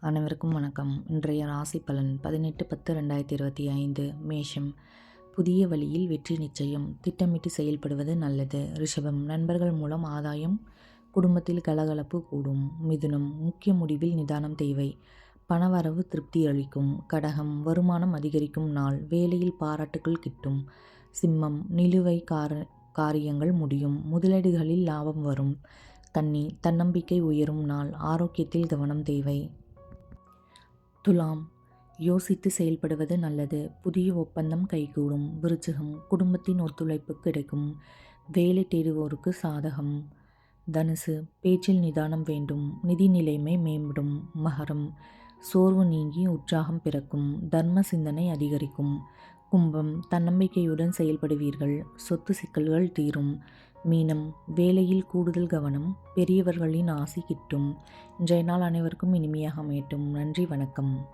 அனைவருக்கும் வணக்கம். இன்றைய ராசி பலன் பதினெட்டு பத்து ரெண்டாயிரத்தி இருபத்தி ஐந்து மேஷம். புதிய வழியில் வெற்றி நிச்சயம். திட்டமிட்டு செயல்படுவது நல்லது. ரிஷபம் நண்பர்கள் மூலம் ஆதாயம் குடும்பத்தில் கலகலப்பு கூடும். மிதுனம் முக்கிய முடிவில் நிதானம் தேவை. பணவரவு திருப்தி அளிக்கும். கடகம் வருமானம் அதிகரிக்கும் நாள். வேலையில் பாராட்டுகள் கிட்டும். சிம்மம் நிலுவை கார காரியங்கள் முடியும். முதலீடுகளில் லாபம் வரும். கன்னி தன்னம்பிக்கை உயரும் நாள். ஆரோக்கியத்தில் கவனம் தேவை. துலாம். யோசித்து செயல்படுவது நல்லது. புதிய ஒப்பந்தம் கைகூடும். விருச்சிகம் குடும்பத்தின் ஒத்துழைப்பு கிடைக்கும். வேலை தேடுவோருக்கு சாதகம். தனுசு பேச்சில் நிதானம் வேண்டும். நிதி நிலைமை மேம்படும். மகரம் சோர்வு நீங்கி உற்சாகம் பிறக்கும். தர்ம சிந்தனை அதிகரிக்கும். கும்பம் தன்னம்பிக்கையுடன் செயல்படுவீர்கள். சொத்து சிக்கல்கள் தீரும். மீனம் வேலையில் கூடுதல் கவனம் பெரியவர்களின் ஆசி கிட்டும். இன்றைய நாள் அனைவருக்கும் இனிமையாக அமையட்டும். நன்றி வணக்கம்.